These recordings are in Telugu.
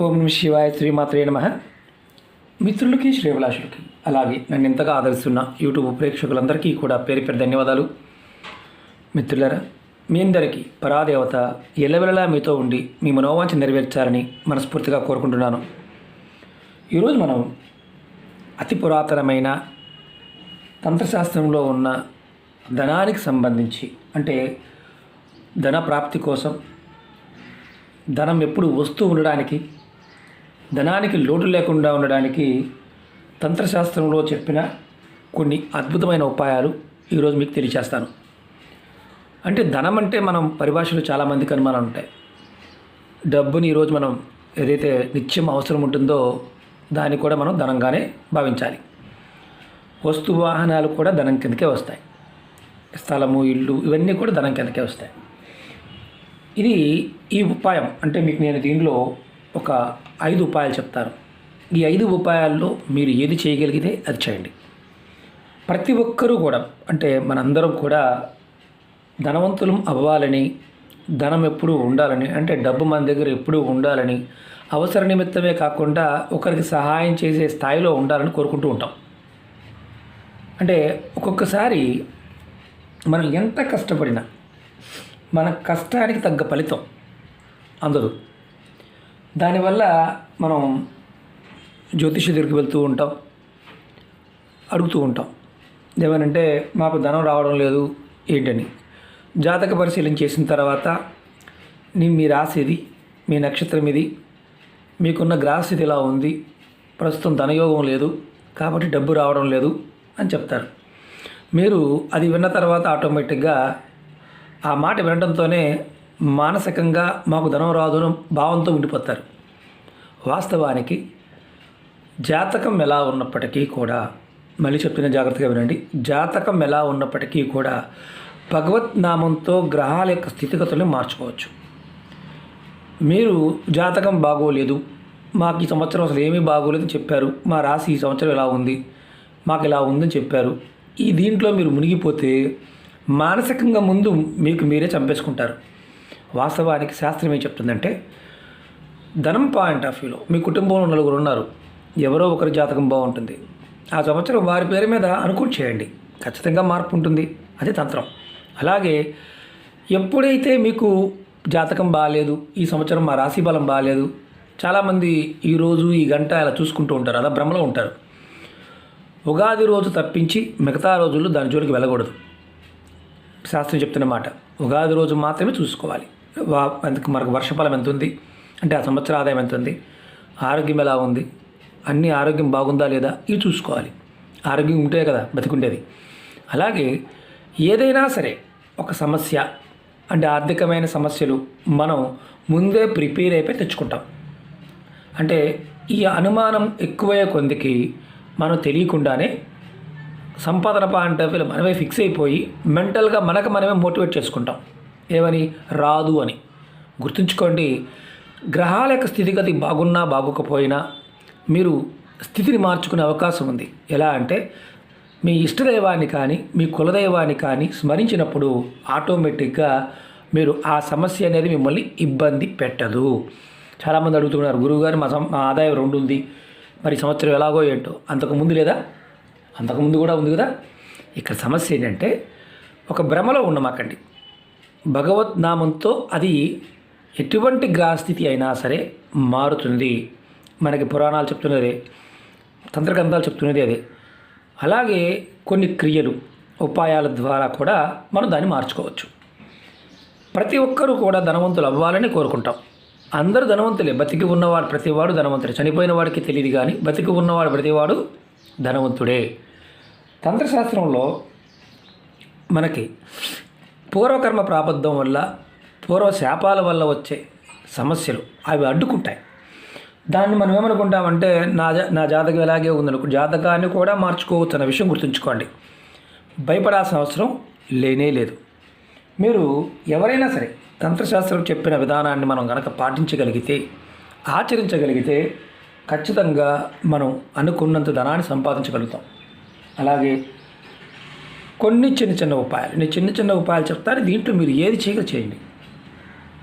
ఓం నమ శివాయ శ్రీమాత్రే నమ. మిత్రులకి శ్రేభిలాషులకి అలాగే నన్ను ఎంతగా ఆదరిస్తున్న యూట్యూబ్ ప్రేక్షకులందరికీ కూడా పేరు పేరు ధన్యవాదాలు. మిత్రులరా మీ అందరికీ పరాదేవత ఎల్లవెలలా మీతో ఉండి మీ మనోవాంఛ నెరవేర్చాలని మనస్ఫూర్తిగా కోరుకుంటున్నాను. ఈరోజు మనం అతి పురాతనమైన తంత్రశాస్త్రంలో ఉన్న ధనానికి సంబంధించి అంటే ధన ప్రాప్తి కోసం ధనం ఎప్పుడు వస్తూ ఉండడానికి ధనానికి లోటు లేకుండా ఉండడానికి తంత్రశాస్త్రంలో చెప్పిన కొన్ని అద్భుతమైన ఉపాయాలు ఈరోజు మీకు తెలియచేస్తాను. అంటే ధనం అంటే మనం పరిభాషలో చాలామందికి అనుమానాలు ఉంటాయి. డబ్బుని ఈరోజు మనం ఏదైతే నిత్యం అవసరం ఉంటుందో దాన్ని కూడా మనం ధనంగానే భావించాలి. వస్తు వాహనాలు కూడా ధనం కిందకే వస్తాయి. స్థలము ఇల్లు ఇవన్నీ కూడా ధనం కిందకే వస్తాయి. ఇది ఈ ఉపాయం అంటే మీకు నేను దీనిలో ఒక ఐదు ఉపాయాలు చెప్తారు. ఈ ఐదు ఉపాయాల్లో మీరు ఏది చేయగలిగితే అది చేయండి. ప్రతి ఒక్కరూ కూడా అంటే మనందరం కూడా ధనవంతులం అవ్వాలని ధనం ఎప్పుడూ ఉండాలని అంటే డబ్బు మన దగ్గర ఎప్పుడూ ఉండాలని అవసర నిమిత్తమే కాకుండా ఒకరికి సహాయం చేసే స్థాయిలో ఉండాలని కోరుకుంటూ ఉంటాం. అంటే ఒక్కొక్కసారి మనం ఎంత కష్టపడినా మన కష్టానికి తగ్గ ఫలితం అందదు. దానివల్ల మనం జ్యోతిష దగ్గరికి వెళ్తూ ఉంటాం అడుగుతూ ఉంటాం. ఏమనంటే మాకు ధనం రావడం లేదు ఏంటని. జాతక పరిశీలన చేసిన తర్వాత నీ మీ రాశి ఇది మీ నక్షత్రం ఇది మీకున్న గ్రహస్థితి ఇలా ఉంది ప్రస్తుతం ధనయోగం లేదు కాబట్టి డబ్బు రావడం లేదు అని చెప్తారు. మీరు అది విన్న తర్వాత ఆటోమేటిక్గా ఆ మాట వినడంతోనే మానసికంగా మాకు ధనం రాదున భావంతో ఉండిపోతారు వాస్తవానికి జాతకం ఎలా ఉన్నప్పటికీ కూడా మళ్ళీ చెప్తున్న జాగ్రత్తగా వినండి జాతకం ఎలా ఉన్నప్పటికీ కూడా భగవత్ నామంతో గ్రహాల యొక్క స్థితిగతులను మార్చుకోవచ్చు. మీరు జాతకం బాగోలేదు మాకు ఈ సంవత్సరం అసలు ఏమీ బాగోలేదు చెప్పారు మా రాశి ఈ సంవత్సరం ఇలా ఉంది మాకు ఇలా ఉందని చెప్పారు ఈ దీంట్లో మీరు మునిగిపోతే మానసికంగా ముందు మీకు మీరే చంపేసుకుంటారు. వాస్తవానికి శాస్త్రం ఏం చెప్తుందంటే ధనం పాయింట్ ఆఫ్ వ్యూలో మీ కుటుంబంలో నలుగురు ఉన్నారు. ఎవరో ఒకరి జాతకం బాగుంటుంది. ఆ సంవత్సరం వారి పేరు మీద అనుకుని చేయండి. ఖచ్చితంగా మార్పు ఉంటుంది. అది తంత్రం. అలాగే ఎప్పుడైతే మీకు జాతకం బాగాలేదు ఈ సంవత్సరం మా రాశి బలం బాగాలేదు చాలామంది ఈ రోజు ఈ గంట ఇలా చూసుకుంటూ ఉంటారు. అలా భ్రమలో ఉంటారు. ఉగాది రోజు తప్పించి మిగతా రోజుల్లో దాని జోలికి వెళ్ళకూడదు. శాస్త్రం చెప్తున్న మాట ఉగాది రోజు మాత్రమే చూసుకోవాలి. మనకు వర్షఫలం ఎంత ఉంది అంటే ఆ సంవత్సర ఆదాయం ఎంత ఉంది ఆరోగ్యం ఎలా ఉంది? అన్ని ఆరోగ్యం బాగుందా లేదా? ఇవి చూసుకోవాలి. ఆరోగ్యం ఉంటే కదా బతికుండేది. అలాగే ఏదైనా సరే ఒక సమస్య అంటే ఆర్థికమైన సమస్యలు మనం ముందే ప్రిపేర్ అయిపోయి తెచ్చుకుంటాం. అంటే ఈ అనుమానం ఎక్కువయ్యే కొందికి మనం తెలియకుండానే సంపాదన పాయింట్ ఆఫ్ మనమే ఫిక్స్ అయిపోయి మెంటల్గా మనకు మనమే మోటివేట్ చేసుకుంటాం. ఏమని? రాదు అని. గుర్తుంచుకోండి గ్రహాల యొక్క స్థితిగతి బాగున్నా బాగోకపోయినా మీరు స్థితిని మార్చుకునే అవకాశం ఉంది. ఎలా అంటే మీ ఇష్టదైవాన్ని కానీ మీ కులదైవాన్ని కానీ స్మరించినప్పుడు ఆటోమేటిక్గా మీరు ఆ సమస్య అనేది మిమ్మల్ని ఇబ్బంది పెట్టదు. చాలామంది అడుగుతున్నారు గురువుగారు మా సం- మా ఆదాయం రెండు ఉంది. మరి సంవత్సరం ఎలాగో ఏంటో? అంతకు ముందు లేదా? అంతకుముందు కూడా ఉంది కదా? ఇక్కడ సమస్య ఏంటంటే ఒక భ్రమలో ఉండమాకండి భగవత్ నామంతో అది ఎటువంటి గ్రహస్థితి అయినా సరే మారుతుంది. మనకి పురాణాలు చెప్తున్నదే తంత్రగ్రంథాలు చెప్తున్నది అదే. అలాగే కొన్ని క్రియలు ఉపాయాల ద్వారా కూడా మనం దాన్ని మార్చుకోవచ్చు. ప్రతి ఒక్కరూ కూడా ధనవంతులు అవ్వాలని కోరుకుంటాం. అందరూ ధనవంతులే. బతికి ఉన్నవాడు ప్రతివాడు ధనవంతుడే. చనిపోయిన వాడికి తెలియదు కానీ బతికి ఉన్నవాడు ప్రతివాడు ధనవంతుడే. తంత్రశాస్త్రంలో మనకి పూర్వకర్మ ప్రాబద్ధం వల్ల పూర్వ శాపాల వల్ల వచ్చే సమస్యలు అవి అడ్డుకుంటాయి. దాన్ని మనం ఏమనుకుంటామంటే నా జా నా జాతకం ఎలాగే ఉందనుకో జాతకాన్ని కూడా మార్చుకోవచ్చు అన్న విషయం గుర్తుంచుకోండి. భయపడాల్సిన అవసరం లేనే లేదు. మీరు ఎవరైనా సరే తంత్రశాస్త్రం చెప్పిన విధానాన్ని మనం కనుక పాటించగలిగితే ఆచరించగలిగితే ఖచ్చితంగా మనం అనుకున్నంత ధనాన్ని సంపాదించగలుగుతాం. అలాగే కొన్ని చిన్న చిన్న ఉపాయాలు. నేను చిన్న చిన్న ఉపాయాలు చెప్తాను. దీంట్లో మీరు ఏది చేయగల చేయండి.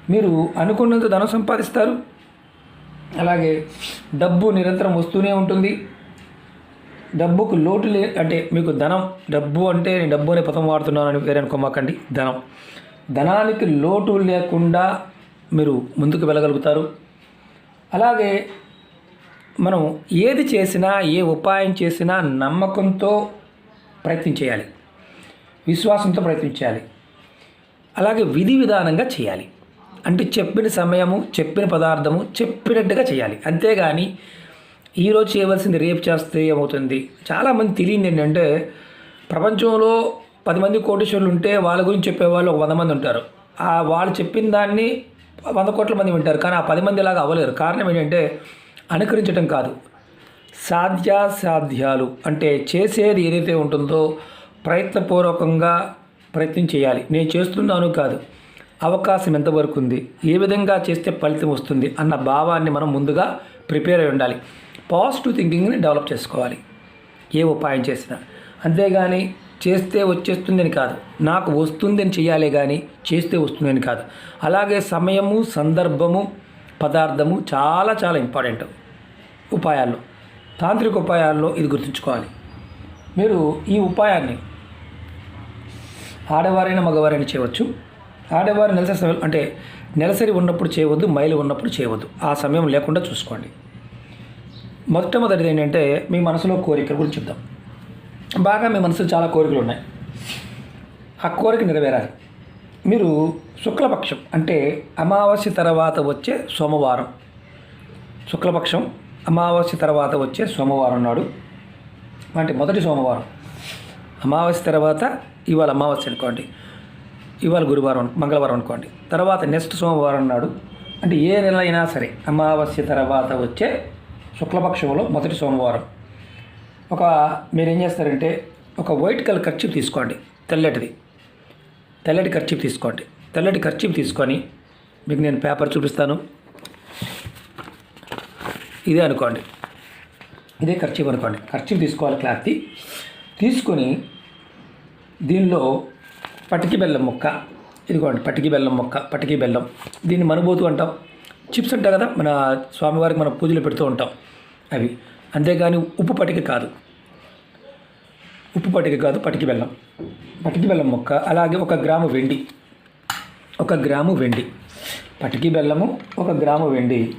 మీరు అనుకున్నంత ధనం సంపాదిస్తారు. అలాగే డబ్బు నిరంతరం వస్తూనే ఉంటుంది. డబ్బుకు లోటు లే అంటే మీకు ధనం డబ్బు అంటే నేను డబ్బు అనే పదం వాడుతున్నానని వేరే అనుకోమాకండి. ధనం. ధనానికి లోటు లేకుండా మీరు ముందుకు వెళ్ళగలుగుతారు. అలాగే మనం ఏది చేసినా ఏ ఉపాయం చేసినా నమ్మకంతో ప్రయత్నం చేయాలి. విశ్వాసంతో ప్రయత్నించాలి. అలాగే విధి విధానంగా చేయాలి. అంటే చెప్పిన సమయము చెప్పిన పదార్థము చెప్పినట్టుగా చేయాలి. అంతేగాని ఈరోజు చేయవలసింది రేపు చేస్తే ఏమవుతుంది? చాలామంది తెలియదు ఏంటంటే ప్రపంచంలో పది మంది కోటీశ్వరులు ఉంటే వాళ్ళ గురించి చెప్పేవాళ్ళు ఒక వంద మంది ఉంటారు. ఆ వాళ్ళు చెప్పిన దాన్ని వంద కోట్ల మంది వింటారు. కానీ ఆ పది మంది ఇలాగా అవ్వలేరు. కారణం ఏంటంటే అనుకరించడం కాదు. సాధ్యాసాధ్యాలు అంటే చేసేది ఏదైతే ఉంటుందో ప్రయత్నపూర్వకంగా ప్రయత్నం చేయాలి. నేను చేస్తున్నాను కాదు. అవకాశం ఎంతవరకు ఉంది? ఏ విధంగా చేస్తే ఫలితం వస్తుంది? అన్న భావాన్ని మనం ముందుగా ప్రిపేర్ అయి ఉండాలి. పాజిటివ్ థింకింగ్ని డెవలప్ చేసుకోవాలి. ఏ ఉపాయం చేసినా. అంతేగాని చేస్తే వచ్చేస్తుందని కాదు. నాకు వస్తుందని చేయాలి కానీ చేస్తే వస్తుందని కాదు. అలాగే సమయము సందర్భము పదార్థము చాలా చాలా ఇంపార్టెంట్ ఉపాయాల్లో. తాంత్రిక ఉపాయాల్లో ఇది గుర్తుంచుకోవాలి. మీరు ఈ ఉపాయాన్ని ఆడవారైనా మగవారైనా చేయవచ్చు. ఆడవారు నెలసరి సమయం అంటే నెలసరి ఉన్నప్పుడు చేయవద్దు మైలు ఉన్నప్పుడు చేయవద్దు. ఆ సమయం లేకుండా చూసుకోండి. మొట్టమొదటిది ఏంటంటే మీ మనసులో కోరికల గురించి చూద్దాం బాగా మీ మనసులో చాలా కోరికలు ఉన్నాయి. ఆ కోరిక నెరవేరాలి. మీరు శుక్లపక్షం అంటే అమావాస్య తర్వాత వచ్చే సోమవారం. శుక్లపక్షం అమావాస్య తర్వాత వచ్చే సోమవారం నాడు అంటే మొదటి సోమవారం. అమావాస్య తర్వాత ఇవాళ అమావాస్య అనుకోండి ఇవాళ గురువారం మంగళవారం అనుకోండి. తర్వాత నెక్స్ట్ సోమవారం నాడు అంటే ఏ నెల అయినా సరే అమావాస్య తర్వాత వచ్చే శుక్లపక్షంలో మొదటి సోమవారం. ఒక మీరు ఏం చేస్తారంటే ఒక వైట్ కలర్ ఖర్చు తీసుకోండి తెల్లటిది. తెల్లటి ఖర్చు తీసుకోండి. తెల్లటి ఖర్చు తీసుకొని మీకు నేను పేపర్ చూపిస్తాను. ఇదే అనుకోండి. ఇదే ఖర్చు అనుకోండి. ఖర్చు తీసుకోవాలి క్లాత్ది తీసుకొని దీనిలో పటికి బెల్లం ముక్క. ఇదిగోండి పటికి బెల్లం మొక్క పటికి బెల్లం. దీన్ని మనబోతు అంటాం. చిప్స్ అంటాం కదా మన స్వామివారికి మనం పూజలు పెడుతూ ఉంటాం. అవి. అంతేగాని ఉప్పు పటిక కాదు. ఉప్పు పటిక కాదు పటికి బెల్లం. పటికి బెల్లం ముక్క అలాగే ఒక గ్రాము వెండి. ఒక గ్రాము వెండి. పటికి బెల్లము ఒక గ్రాము వెండి.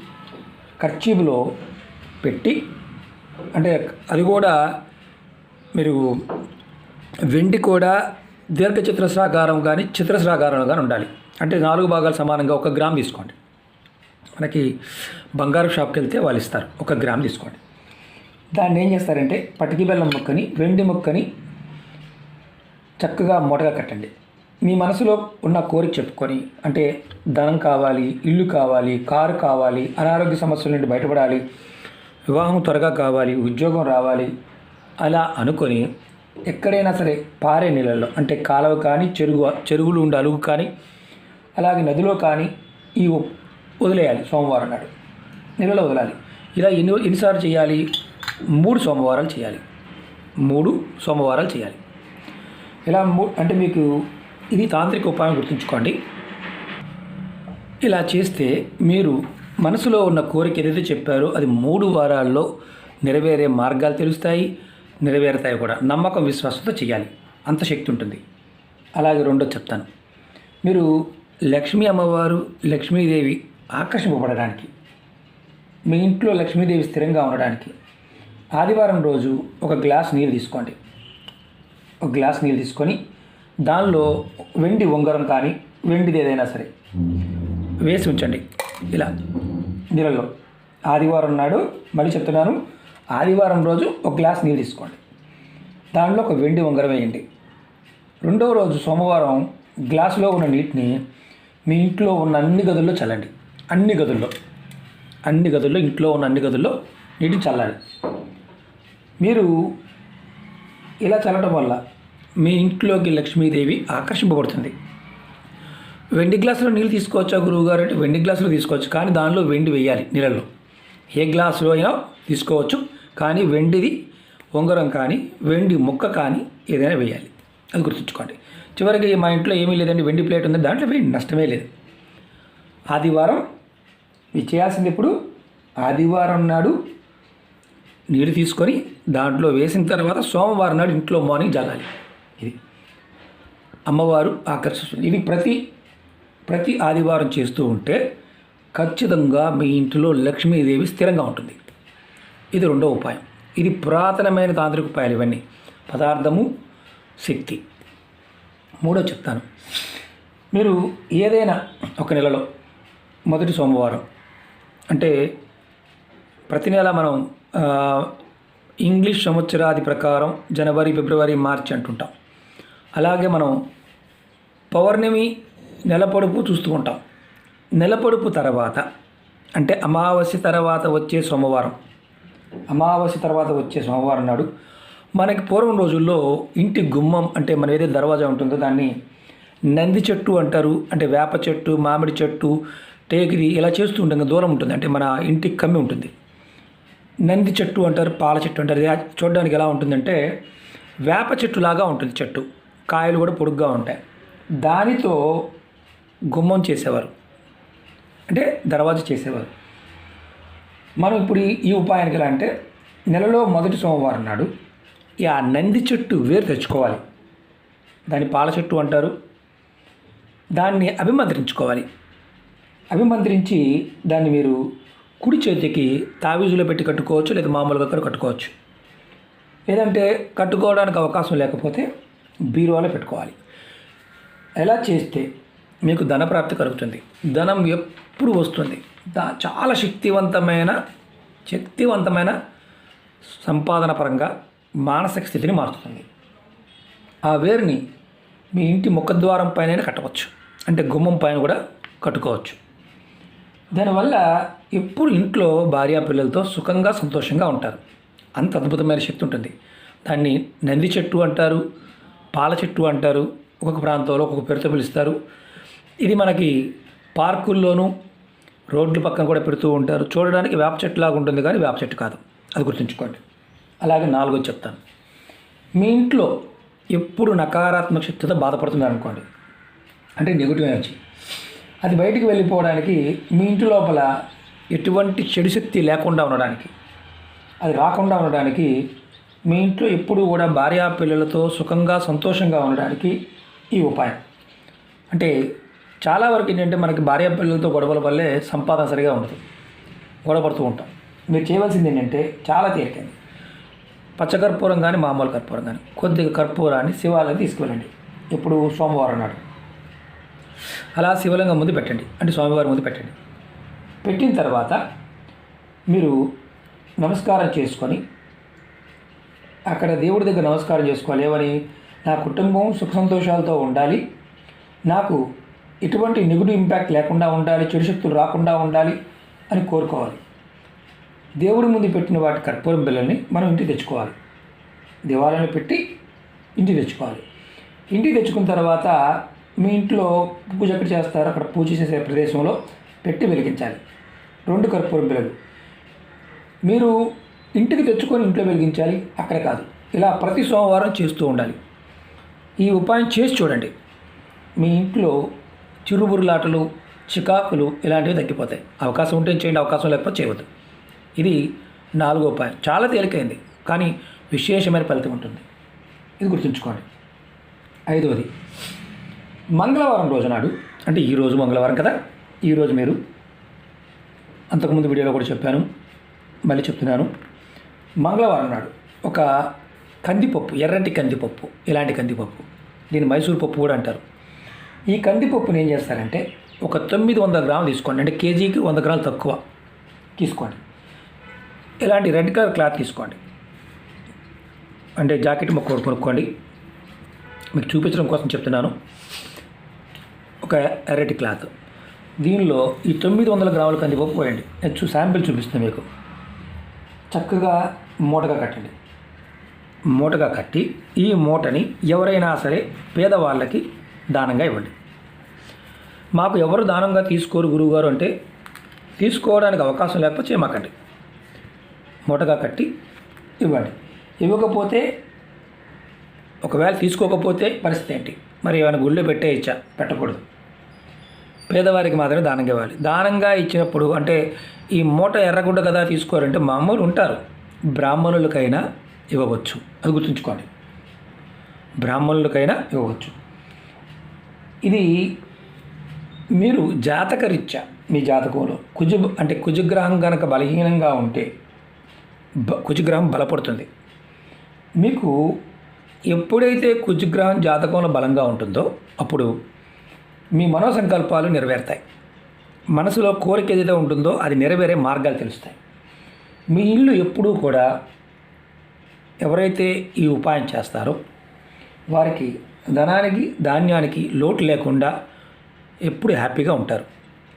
ఖర్చీపులో పెట్టి అంటే అది కూడా మీరు వెండి కూడా దీర్ఘ చతురస్రాకారం కానీ చతురస్రాకారం కానీ ఉండాలి. అంటే నాలుగు భాగాలు సమానంగా ఒక గ్రామ్ తీసుకోండి. మనకి బంగారు షాప్కి వెళ్తే వాళ్ళు ఇస్తారు. ఒక గ్రామ్ తీసుకోండి. దాన్ని ఏం చేస్తారంటే పటికి బెల్లం ముక్కని వెండి ముక్కని చక్కగా మూటగా కట్టండి. మీ మనసులో ఉన్న కోరిక చెప్పుకొని అంటే ధనం కావాలి ఇల్లు కావాలి కారు కావాలి అనారోగ్య సమస్యల నుండి బయటపడాలి వివాహం త్వరగా కావాలి ఉద్యోగం రావాలి అలా అనుకొని ఎక్కడైనా సరే పారే నీళ్ళల్లో అంటే కాలువ కానీ చెరువు చెరువులు ఉండే అలుగు కానీ అలాగే నదిలో కానీ ఈ వదిలేయాలి సోమవారం నాడు. నీళ్ళలో వదలాలి. ఇలా ఎన్ని ఎన్నిసార్లు చేయాలి? మూడు సోమవారాలు చేయాలి. మూడు సోమవారాలు చేయాలి. ఇలా మూ అంటే మీకు ఇది తాంత్రిక ఉపాయం గుర్తుంచుకోండి. ఇలా చేస్తే మీరు మనసులో ఉన్న కోరిక ఏదైతే చెప్పారో అది మూడు వారాల్లో నెరవేరే మార్గాలు తెలుస్తాయి. నెరవేరుతాయి కూడా నమ్మకం విశ్వాసంతో చేయాలి అంత శక్తి ఉంటుంది. అలాగే రెండో చెప్తాను. మీరు లక్ష్మీ అమ్మవారు లక్ష్మీదేవి ఆకర్షింపబడడానికి మీ ఇంట్లో లక్ష్మీదేవి స్థిరంగా ఉండడానికి ఆదివారం రోజు ఒక గ్లాస్ నీళ్ళు తీసుకోండి. ఒక గ్లాస్ నీళ్ళు తీసుకొని దానిలో వెండి ఉంగరం కానీ వెండిది ఏదైనా సరే వేసి ఉంచండి. ఇలా. నీళ్ళలో. ఆదివారం నాడు మళ్ళీ చెప్తున్నాను. ఆదివారం రోజు ఒక గ్లాస్ నీళ్ళు తీసుకోండి. దానిలో ఒక వెండి ఉంగరం వేయండి. రెండవ రోజు సోమవారం గ్లాసులో ఉన్న నీటిని మీ ఇంట్లో ఉన్న అన్ని గదుల్లో చల్లండి. అన్ని గదుల్లో. అన్ని గదుల్లో ఇంట్లో ఉన్న అన్ని గదుల్లో నీటిని చల్లాలి. మీరు ఇలా చల్లడం వల్ల మీ ఇంట్లోకి లక్ష్మీదేవి ఆకర్షింపబడుతుంది. వెండి గ్లాసులో నీళ్ళు తీసుకోవచ్చా గురువుగారు అంటే వెండి గ్లాసులో తీసుకోవచ్చు. కానీ దానిలో వెండి వేయాలి నీళ్ళల్లో ఏ గ్లాసులో అయినా తీసుకోవచ్చు. కానీ వెండిది ఉంగరం కానీ వెండి ముక్క కానీ ఏదైనా వేయాలి. అది గుర్తుంచుకోండి. చివరికి మా ఇంట్లో ఏమీ లేదండి వెండి ప్లేట్ ఉంది దాంట్లో వెండి నష్టమే లేదు. ఆదివారం మీరు చేయాల్సింది ఇప్పుడు ఆదివారం నాడు నీరు తీసుకొని దాంట్లో వేసిన తర్వాత సోమవారం నాడు ఇంట్లో మార్నింగ్ జల్లాలి ఇది అమ్మవారు ఆకర్షిస్తుంది. ఇది ప్రతి ప్రతి ఆదివారం చేస్తూ ఉంటే ఖచ్చితంగా మీ ఇంటిలో లక్ష్మీదేవి స్థిరంగా ఉంటుంది. ఇది రెండో ఉపాయం. ఇది పురాతనమైన తాంత్రిక ఉపాయాలు ఇవన్నీ. పదార్థము శక్తి. మూడో చెప్తాను. మీరు ఏదైనా ఒక నెలలో మొదటి సోమవారం అంటే ప్రతి నెల మనం ఇంగ్లీష్ సంవత్సరాది ప్రకారం జనవరి ఫిబ్రవరి మార్చి అంటుంటాం. అలాగే మనం పౌర్ణమి నెలపొడుపు చూస్తూ ఉంటాం. నెలపొడుపు తర్వాత అంటే అమావాస్య తర్వాత వచ్చే సోమవారం అమావాస్య తర్వాత వచ్చే సోమవారం నాడు మనకి పూర్వం రోజుల్లో ఇంటి గుమ్మం అంటే మన ఏదైతే దర్వాజా ఉంటుందో దాన్ని నంది చెట్టు అంటారు అంటే వేప చెట్టు మామిడి చెట్టు టేకిది ఇలా చేస్తూ ఉంటాం దూరం ఉంటుంది. అంటే మన ఇంటికి కమ్మి ఉంటుంది. నంది చెట్టు అంటారు పాల చెట్టు అంటారు. ఇది చూడడానికి ఎలా ఉంటుందంటే వేప చెట్టు లాగా ఉంటుంది చెట్టు. కాయలు కూడా పొడుగ్గా ఉంటాయి. దానితో గుమ్మం చేసేవారు. అంటే దర్వాజా చేసేవారు. మనం ఇప్పుడు ఈ- ఉపాయానికి ఎలా అంటే నెలలో మొదటి సోమవారం నాడు ఈ ఆ నంది చెట్టు వేరు తెచ్చుకోవాలి. దాన్ని పాల చెట్టు అంటారు. దాన్ని అభిమంత్రించుకోవాలి. అభిమంత్రించి దాన్ని మీరు కుడి చేతికి తావీజులో పెట్టి కట్టుకోవచ్చు లేదా మామూలుగా కూడా కట్టుకోవచ్చు. లేదంటే కట్టుకోవడానికి అవకాశం లేకపోతే బీరువాలో పెట్టుకోవాలి. ఎలా చేస్తే మీకు ధనప్రాప్తి కలుగుతుంది? ధనం ఎప్పుడు వస్తుంది? దా- చాలా శక్తివంతమైన శక్తివంతమైన సంపాదన పరంగా మానసిక స్థితిని మారుస్తుంది. ఆ వేరుని మీ ఇంటి ముఖద్వారం పైన కట్టవచ్చు. అంటే గుమ్మం పైన కూడా కట్టుకోవచ్చు. దానివల్ల ఎప్పుడు ఇంట్లో భార్యా పిల్లలతో సుఖంగా సంతోషంగా ఉంటారు. అంత అద్భుతమైన శక్తి ఉంటుంది. దాన్ని నంది చెట్టు అంటారు పాల చెట్టు అంటారు ఒక్కొక్క ప్రాంతంలో ఒక్కొక్క పేరుతో పిలుస్తారు. ఇది మనకి పార్కుల్లోనూ రోడ్ల పక్కన కూడా పెడుతూ ఉంటారు. చూడడానికి వేప చెట్టు లాగా ఉంటుంది కానీ వేప చెట్టు కాదు. అది గుర్తుంచుకోండి. అలాగే నాలుగోది చెప్తాను. మీ ఇంట్లో ఎప్పుడు నకారాత్మక శక్తితో బాధపడుతున్నారు అనుకోండి అంటే నెగిటివ్ ఎనర్జీ అది బయటికి వెళ్ళిపోవడానికి మీ ఇంటి లోపల ఎటువంటి చెడు శక్తి లేకుండా ఉండడానికి అది రాకుండా ఉండడానికి మీ ఇంట్లో ఎప్పుడు కూడా భార్యా పిల్లలతో సుఖంగా సంతోషంగా ఉండడానికి ఈ ఉపాయం. అంటే చాలా వరకు ఏంటంటే మనకి భార్య పిల్లలతో గొడవల వల్లే సంపాదన సరిగా ఉండదు. గొడవ పడుతూ ఉంటాం. మీరు చేయవలసింది ఏంటంటే చాలా తేలికైంది. పచ్చకర్పూరం కానీ మామూలు కర్పూరం కానీ కొద్దిగా కర్పూరాన్ని శివాలయం తీసుకువెళ్ళండి. ఇప్పుడు సోమవారం నాడు. అలా శివలింగం ముందు పెట్టండి. అంటే స్వామివారి ముందు పెట్టండి. పెట్టిన తర్వాత మీరు నమస్కారం చేసుకొని అక్కడ దేవుడి దగ్గర నమస్కారం చేసుకోవాలి. ఏమని? నా కుటుంబం సుఖ సంతోషాలతో ఉండాలి. నాకు ఎటువంటి నెగిటివ్ ఇంపాక్ట్ లేకుండా ఉండాలి చెడు శక్తులు రాకుండా ఉండాలి అని కోరుకోవాలి. దేవుడి ముందు పెట్టిన వాటి కర్పూరం బిళ్ళని మనం ఇంటికి తెచ్చుకోవాలి. దేవాలయంలో పెట్టి ఇంటికి తెచ్చుకోవాలి. ఇంటికి తెచ్చుకున్న తర్వాత మీ ఇంట్లో పూజ ఎక్కడ చేస్తారో? అక్కడ పూజ చేసే ప్రదేశంలో పెట్టి వెలిగించాలి. రెండు కర్పూరం బిళ్ళలు. మీరు ఇంటికి తెచ్చుకొని ఇంట్లో వెలిగించాలి అక్కడ కాదు. ఇలా ప్రతి సోమవారం చేస్తూ ఉండాలి. ఈ ఉపాయం చేసి చూడండి. మీ ఇంట్లో చిరుబురులాటలు చికాకులు ఇలాంటివి తగ్గిపోతాయి. అవకాశం ఉంటే చేయండి అవకాశం లేకపోతే చేయవద్దు. ఇది నాలుగో ఉపాయం చాలా తేలికైంది కానీ విశేషమైన ఫలితం ఉంటుంది. ఇది గుర్తుంచుకోండి. ఐదవది మంగళవారం రోజు నాడు అంటే ఈరోజు మంగళవారం కదా ఈరోజు మీరు అంతకుముందు వీడియోలో కూడా చెప్పాను మళ్ళీ చెప్తున్నాను. మంగళవారం నాడు ఒక కందిపప్పు ఎర్రటి కందిపప్పు ఇలాంటి కందిపప్పు దీన్ని మైసూర్ పప్పు కూడా అంటారు. ఈ కందిపప్పుని ఏం చేస్తారంటే ఒక తొమ్మిది వందల గ్రాములు తీసుకోండి. అంటే కేజీకి వంద గ్రాములు తక్కువ తీసుకోండి. ఇలాంటి రెడ్ కలర్ క్లాత్ తీసుకోండి. అంటే జాకెట్ మొక్క కొనుక్కోండి. మీకు చూపించడం కోసం చెప్తున్నాను. ఒక ఎర్రటి క్లాత్. దీనిలో ఈ తొమ్మిది వందల గ్రాముల కందిపప్పు పోయండి నేను చూ శాంపిల్ చూపిస్తాను మీకు. చక్కగా మూటగా కట్టండి. మూటగా కట్టి ఈ మూటని ఎవరైనా సరే పేదవాళ్ళకి దానంగా ఇవ్వండి. మాకు ఎవరు దానంగా తీసుకోరు గురువుగారు అంటే తీసుకోవడానికి అవకాశం లేకపోతే చేయమాకండి మూటగా కట్టి ఇవ్వండి. ఇవ్వకపోతే ఒకవేళ తీసుకోకపోతే పరిస్థితి ఏంటి? మరి ఏమైనా గుళ్ళో పెట్టే ఇచ్చా పెట్టకూడదు. పేదవారికి మాత్రమే దానంగా ఇవ్వాలి. దానంగా ఇచ్చినప్పుడు అంటే ఈ మూట ఎర్రగుడ్డ కదా తీసుకోవాలంటే మామూలు ఉంటారు. బ్రాహ్మణులకైనా ఇవ్వవచ్చు. అది గుర్తుంచుకోండి. బ్రాహ్మణులకైనా ఇవ్వవచ్చు. ఇది మీరు జాతకరీత్యా మీ జాతకంలో కుజు అంటే కుజగ్రహం కనుక బలహీనంగా ఉంటే బ కుజగ్రహం బలపడుతుంది. మీకు ఎప్పుడైతే కుజగ్రహం జాతకంలో బలంగా ఉంటుందో అప్పుడు మీ మనోసంకల్పాలు నెరవేరుతాయి. మనసులో కోరిక ఏదైతే ఉంటుందో అది నెరవేరే మార్గాలు తెలుస్తాయి. మీ ఇల్లు ఎప్పుడూ కూడా ఎవరైతే ఈ ఉపాయం చేస్తారో వారికి ధనానికి ధాన్యానికి లోటు లేకుండా ఎప్పుడు హ్యాపీగా ఉంటారు.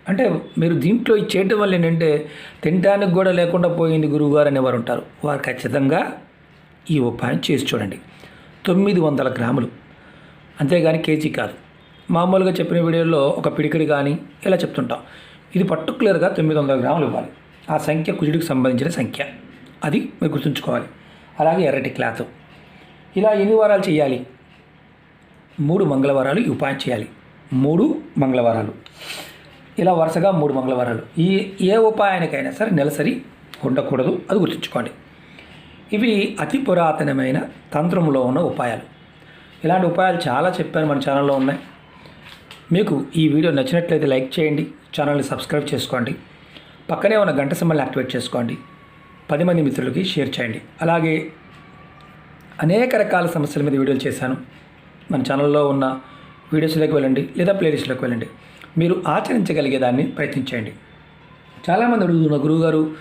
అంటే మీరు దీంట్లో చేయటం వల్ల ఏంటంటే తినడానికి కూడా లేకుండా పోయింది గురువుగారు అనేవారు ఉంటారు. వారు ఖచ్చితంగా ఈ ఉపాయం చేసి చూడండి. తొమ్మిది వందల గ్రాములు. అంతేగాని కేజీ కాదు. మామూలుగా చెప్పిన వీడియోలో ఒక పిడికిడి కానీ ఇలా చెప్తుంటాం. ఇది పర్టికులర్గా తొమ్మిది వందల గ్రాములు ఇవ్వాలి. ఆ సంఖ్య కుజుడికి సంబంధించిన సంఖ్య. అది మీరు గుర్తుంచుకోవాలి. అలాగే ఎర్రటి క్లాత్. ఇలా ఎన్ని వారాలు చేయాలి? మూడు మంగళవారాలు ఈ ఉపాయం చేయాలి. మూడు మంగళవారాలు. ఇలా వరుసగా మూడు మంగళవారాలు. ఈ ఏ ఉపాయానికైనా సరే నెలసరి ఉండకూడదు. అది గుర్తుంచుకోండి. ఇవి అతి పురాతనమైన తంత్రంలో ఉన్న ఉపాయాలు. ఇలాంటి ఉపాయాలు చాలా చెప్పాను మన ఛానల్లో ఉన్నాయి. మీకు ఈ వీడియో నచ్చినట్లయితే లైక్ చేయండి. ఛానల్ని సబ్స్క్రైబ్ చేసుకోండి. పక్కనే ఉన్న గంట సింబల్ని యాక్టివేట్ చేసుకోండి. పది మంది మిత్రులకి షేర్ చేయండి. అలాగే అనేక రకాల సమస్యల మీద వీడియోలు చేశాను. మన ఛానల్లో ఉన్న వీడియోస్లోకి వెళ్ళండి లేదా ప్లేలిస్ట్లోకి వెళ్ళండి. మీరు ఆచరించగలిగేదాన్ని ప్రయత్నించండి. చాలామంది అడుగుతున్న గురువుగారు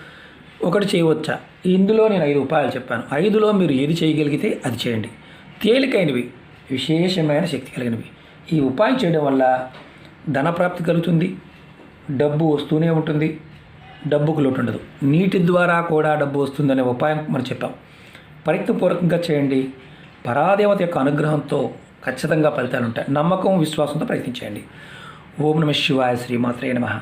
ఒకటి చేయవచ్చా? ఇందులో నేను ఐదు ఉపాయాలు చెప్పాను. ఐదులో మీరు ఏది చేయగలిగితే అది చేయండి. తేలికైనవి విశేషమైన శక్తి కలిగినవి. ఈ ఉపాయం చేయడం వల్ల ధనప్రాప్తి కలుగుతుంది డబ్బు వస్తూనే ఉంటుంది డబ్బుకు లోటు ఉండదు నీటి ద్వారా కూడా డబ్బు వస్తుందనే ఉపాయం మనం చెప్పాం. ప్రయత్నపూర్వకంగా చేయండి. పరాదేవత యొక్క అనుగ్రహంతో ఖచ్చితంగా ఫలితాలు ఉంటాయి. నమ్మకం విశ్వాసంతో ప్రయత్నించండి ఓం నమ శివాయ శ్రీమాత్రే నమ.